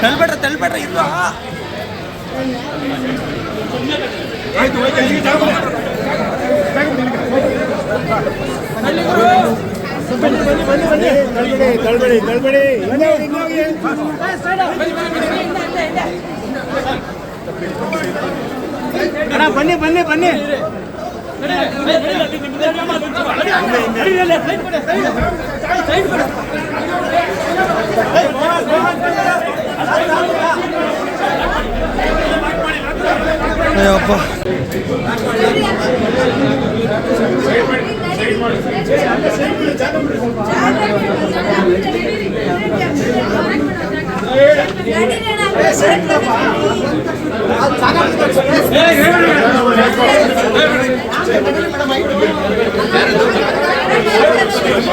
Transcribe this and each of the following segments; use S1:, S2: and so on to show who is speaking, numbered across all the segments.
S1: ತಳ್ಬೇಡ್ರ ತಳ್ಬೇಡ್ರ ಇಲ್ವಾ
S2: ಕಳ್ಬೇಡಿ ಕಳ್ಬೇಡಿ ಹಿಂಗೋಗಿ ಹಿಂಗೋಗಿ ಅಣ್ಣ ಬನ್ನಿ ಬನ್ನಿ ಬನ್ನಿ
S1: ಅಯ್ಯಪ್ಪ ತಳ್ಬೇಡಿ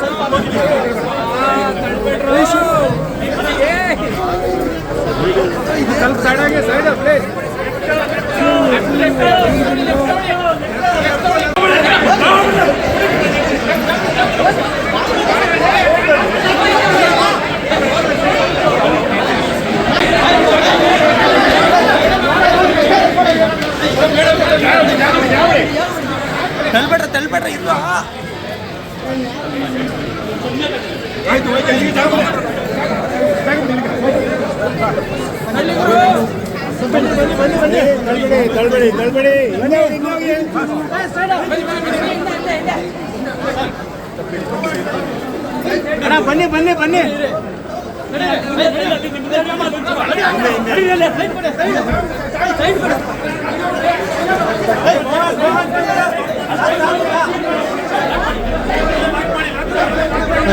S2: ಸ್ವಲ್ಪ
S1: ತಳ್ಬೇಡ್ರ ತಳ್ಬೇಡ್ರ ಇಲ್ವಾ
S2: ಕಳ್ಬೇಡಿ ಕಳ್ಬೇಡಿ ಕಳ್ಬೇಡಿ ಹಿಂಗೋಗಿ ಹಿಂಗೋಗಿ ಅಣ್ಣ ಬನ್ನಿ ಬನ್ನಿ ಬನ್ನಿ
S1: ಅಯ್ಯಪ್ಪ